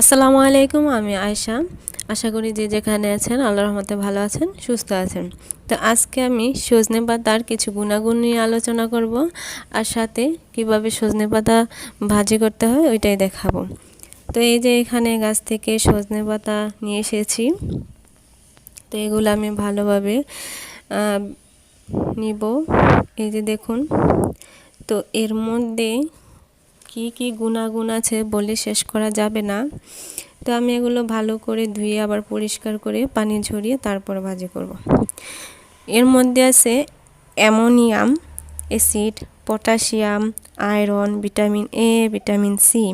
আসসালামু আলাইকুম, আমি আয়শা। আশা করি যে যেখানে আছেন আল্লাহ রহমতে ভালো আছেন, সুস্থ আছেন। তো আজকে আমি সজনে পাতার কিছু গুণাগুণ নিয়ে আলোচনা করব আর সাথে কীভাবে সজনে পাতা ভাজি করতে হয় ওইটাই দেখাবো। তো এই যে এখানে গাছ থেকে সজনে পাতা নিয়ে এসেছি। তো এগুলো আমি ভালোভাবে নিব। এই যে দেখুন, তো এর মধ্যে কি কি গুণাগুণ আছে বলে শেষ করা যাবে না। তো আমি এগুলো ভালো করে ধুয়ে আবার পরিষ্কার করে পানি ঝরিয়ে তারপর ভাজি করব। এর মধ্যে আছে ammonium, acid, potassium, iron, vitamin A, vitamin C.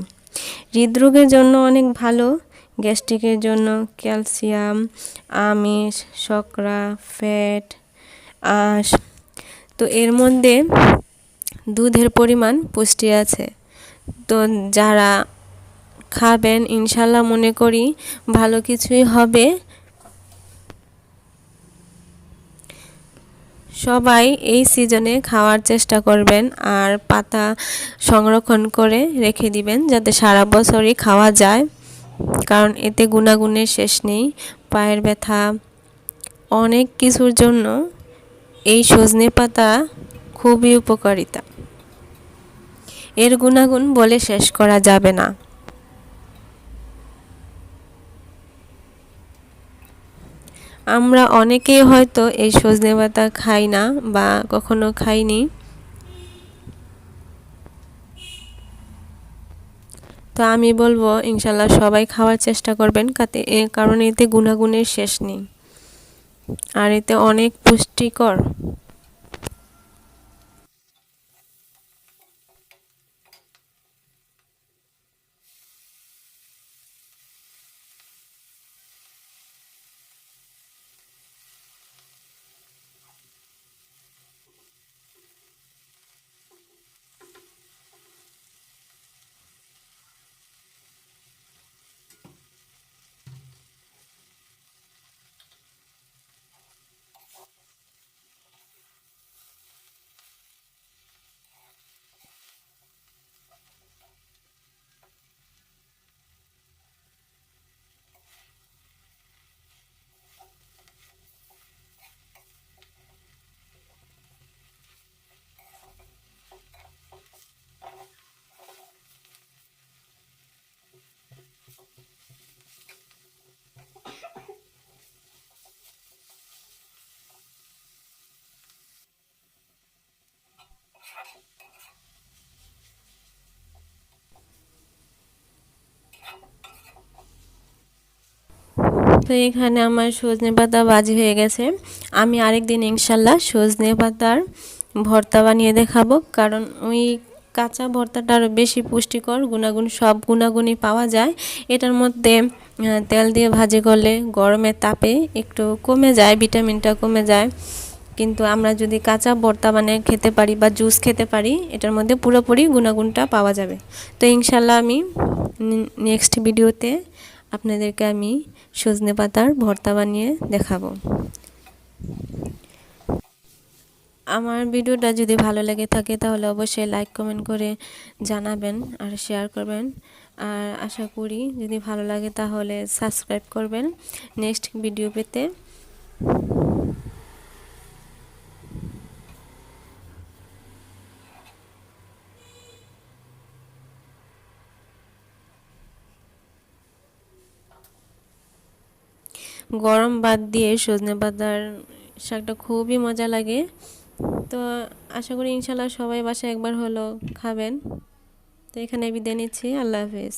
হৃদরোগের জন্য অনেক ভালো, গ্যাস্ট্রিকের জন্য ক্যালসিয়াম, আমিষ শকরা ফ্যাট, আঁশ। তো এর মধ্যে দুধের পরিমাণ পুষ্টি আছে। তো যারা খাবেন, ইনশাল্লাহ মনে করি ভালো কিছুই হবে। সবাই এই সিজনে খাওয়ার চেষ্টা করবেন আর পাতা সংরক্ষণ করে রেখে দিবেন যাতে সারা বছরই খাওয়া যায়। কারণ এতে গুণাগুণের শেষ নেই, পায়ের ব্যথা, অনেক কিছুর জন্য এই সজনে পাতা খুবই উপকারিতা। এর গুণাগুণ বলে শেষ করা যাবে না। আমরা অনেকেই হয়তো এই সজনে পাতা খাই না বা কখনো খাইনি। তো আমি বলব ইনশাল্লাহ সবাই খাওয়ার চেষ্টা করবেন, কাতে কারণ এতে গুণাগুণের শেষ নেই। আর এতে অনেক পুষ্টিকর তো এখানে আমার সজনে পাতা বাজি হয়ে গেছে। আমি আরেক দিন ইনশাল্লাহ সজনে পাতার ভর্তা বানিয়ে দেখাবো, কারণ ওই কাঁচা ভর্তাটা আরও বেশি পুষ্টিকর, গুণাগুণ সব গুণাগুণই পাওয়া যায়। এটার মধ্যে তেল দিয়ে ভাজি করলে গরমের তাপে একটু কমে যায়, ভিটামিনটা কমে যায়। কিন্তু আমরা যদি কাঁচা ভর্তা বানিয়ে খেতে পারি বা জুস খেতে পারি, এটার মধ্যে পুরোপুরি গুণাগুণটা পাওয়া যাবে। তো ইনশাল্লাহ আমি নেক্সট ভিডিওতে আপনাদেরকে আমি সজনে পাতার ভর্তা বানিয়ে দেখাবো। আমার ভিডিওটা যদি ভালো লেগে থাকে তাহলে অবশ্যই লাইক কমেন্ট করে জানাবেন আর শেয়ার করবেন। আর আশা করি যদি ভালো লাগে তাহলে সাবস্ক্রাইব করবেন। নেক্সট ভিডিও পেতে। গরম বাদ দিয়ে সজনে পাতার শাকটা খুবই মজা লাগে। তো আশা করি ইনশাল্লাহ সবাই বাসায় একবার হলো খাবেন। তো এখানে বিদায় নিচ্ছি, আল্লাহ হাফিজ।